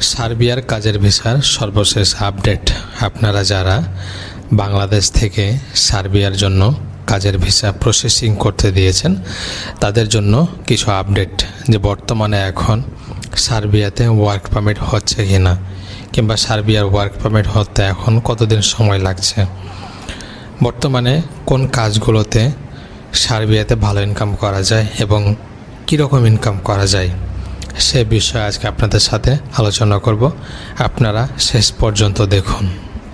সার্বিয়ার কাজের ভিসার সর্বশেষ আপডেট। আপনারা যারা বাংলাদেশ থেকে সার্বিয়ার জন্য কাজের ভিসা প্রসেসিং করতে দিয়েছেন, তাদের জন্য কিছু আপডেট যে বর্তমানে এখন সার্বিয়াতে ওয়ার্ক পারমিট হচ্ছে কি না, কিংবা সার্বিয়ার ওয়ার্ক পারমিট হতে এখন কতদিন সময় লাগছে? বর্তমানে কোন কাজগুলোতে সার্বিয়াতে ভালো ইনকাম করা যায় এবং কীরকম ইনকাম করা যায়? সে বিষয়ে আজকে আপনাদের সাথে আলোচনা করব। আপনারা শেষ পর্যন্ত দেখুন।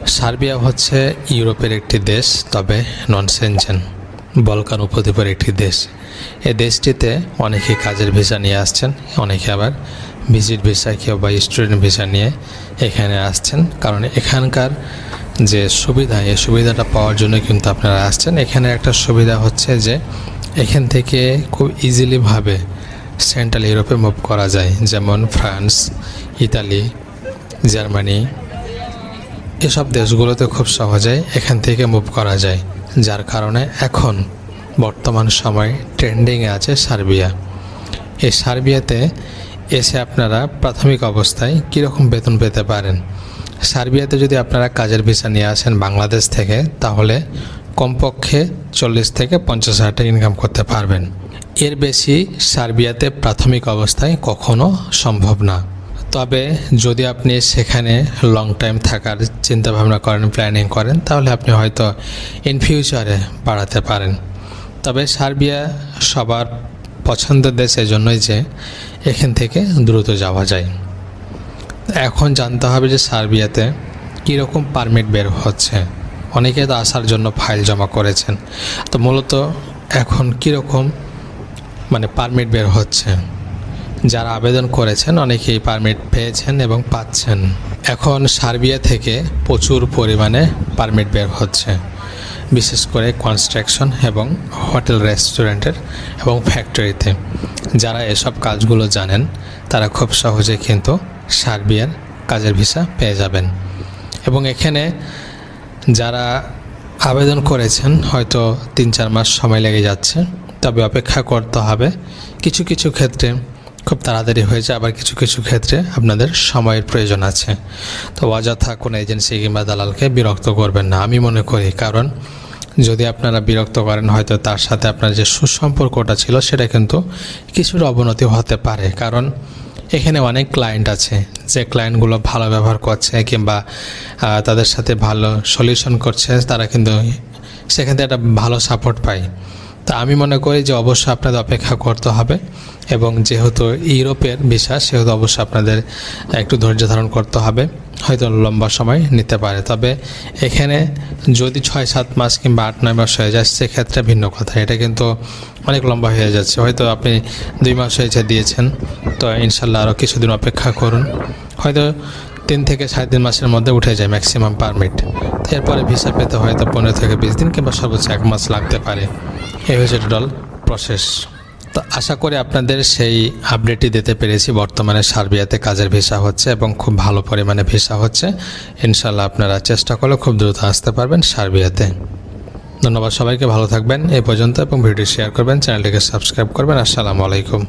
সার্বিয়া হচ্ছে ইউরোপের একটি দেশ, তবে নন সেনজেন বলকান উপদ্বীপের একটি দেশ। এ দেশটিতে অনেকে কাজের ভিসা নিয়ে আসছেন, অনেকে আবার ভিজিট ভিসা কেউ বা স্টুডেন্ট ভিসা নিয়ে এখানে আসছেন। কারণ এখানকার যে সুবিধা, এই সুবিধাটা পাওয়ার জন্য কিন্তু আপনারা আসছেন। এখানে একটা সুবিধা হচ্ছে যে, এখান থেকে খুব ইজিলিভাবে সেন্ট্রাল ইউরোপে মুভ করা যায়, যেমন ফ্রান্স, ইতালি, জার্মানি। এসব দেশগুলোতে খুব সহজেই এখান থেকে মুভ করা যায়, যার কারণে এখন বর্তমান সময় ট্রেন্ডিংয়ে আছে সার্বিয়া। এই সার্বিয়াতে এসে আপনারা প্রাথমিক অবস্থায় কীরকম বেতন পেতে পারেন? সার্বিয়াতে যদি আপনারা কাজের ভিসা নিয়ে আসেন বাংলাদেশ থেকে, তাহলে কমপক্ষে চল্লিশ থেকে পঞ্চাশ হাজার টাকা ইনকাম করতে পারবেন। এর বেশি সার্বিয়াতে প্রাথমিক অবস্থায় কখনো সম্ভব না। তবে যদি আপনি সেখানে লং টাইম থাকার চিন্তা ভাবনা করেন প্ল্যানিং করেন, তাহলে আপনি হয়তো ইন ফিউচারে বাড়াতে পারেন। তবে সার্বিয়া সবার পছন্দের দেশ এজন্যই যে এখান থেকে দ্রুত যাওয়া যায়। এখন জানতে হবে যে সার্বিয়াতে কীরকম পারমিট বের হচ্ছে। অনেকে তো আসার জন্য ফাইল জমা করেছেন। তো মূলত এখন কীরকম মানে পারমিট বের হচ্ছে। যারা আবেদন করেছেন অনেকেই পারমিট পেয়েছেন এবং পাচ্ছেন। এখন সার্বিয়া থেকে প্রচুর পরিমাণে পারমিট বের হচ্ছে। বিশেষ করে কনস্ট্রাকশন এবং হোটেল রেস্টুরেন্টের এবং ফ্যাক্টরিতে যারা এসব কাজগুলো জানেন, তারা খুব সহজে কিন্তু সার্বিয়ার কাজের ভিসা পেয়ে যাবেন। এবং এখানে যারা আবেদন করেছেন, হয়তো তিন চার মাস সময় লেগে যাচ্ছে। তবে অপেক্ষা করতে হবে। কিছু কিছু ক্ষেত্রে খুব তাড়াতাড়ি হয়েছে আবার কিছু কিছু ক্ষেত্রে আপনাদের সময়ের প্রয়োজন আছে। তো অযথা কোনো এজেন্সি কিংবা দালালকে বিরক্ত করবেন না, আমি মনে করি। কারণ যদি আপনারা বিরক্ত করেন, হয়তো তার সাথে আপনার যে সুসম্পর্কটা ছিল, সেটা কিন্তু কিছুর অবনতি হতে পারে। কারণ এখানে অনেক ক্লায়েন্ট আছে, যে ক্লায়েন্টগুলো ভালো ব্যবহার করছে কিংবা তাদের সাথে ভালো সলিউশন করছে, তারা কিন্তু সেখান থেকে একটা ভালো সাপোর্ট পায়। তা আমি মনে করি যে অবশ্যই আপনাদের অপেক্ষা করতে হবে এবং যেহেতু ইউরোপের ভিসা সেহেতু অবশ্যই আপনাদের একটু ধৈর্য ধারণ করতে হবে। হয়তো লম্বা সময় নিতে পারে। তবে এখানে যদি ছয়, সাত মাস কিংবা আট, নয় মাস হয়ে যায়, সেক্ষেত্রে ভিন্ন কথা। এটা কিন্তু অনেক লম্বা হয়ে যাচ্ছে। হয়তো আপনি দুই মাস হয়েছে দিয়েছেন। তো ইনশাল্লাহ আরও কিছুদিন অপেক্ষা করুন। হয়তো তিন থেকে সাড়ে তিন মাসের মধ্যে উঠে যায় ম্যাক্সিমাম পারমিট এরপরে ভিসা পেতে হয়তো পনেরো থেকে বিশ দিন কিংবা সর্বোচ্চ এক মাস লাগতে পারে। এই হচ্ছে টোটাল প্রসেস তো আশা করি আপনাদের সেই আপডেটই দিতে পেরেছি। বর্তমানে সার্বিয়াতে কাজের ভিসা হচ্ছে এবং খুব ভালো পরিমাণে ভিসা হচ্ছে। ইনশাল্লাহ আপনারা চেষ্টা করলে খুব দ্রুত আসতে পারবেন সার্বিয়াতে। ধন্যবাদ সবাইকে, ভালো থাকবেন। এই পর্যন্ত এবং ভিডিও শেয়ার করবেন, চ্যানেলটিকে সাবস্ক্রাইব করবেন। আসসালামু আলাইকুম।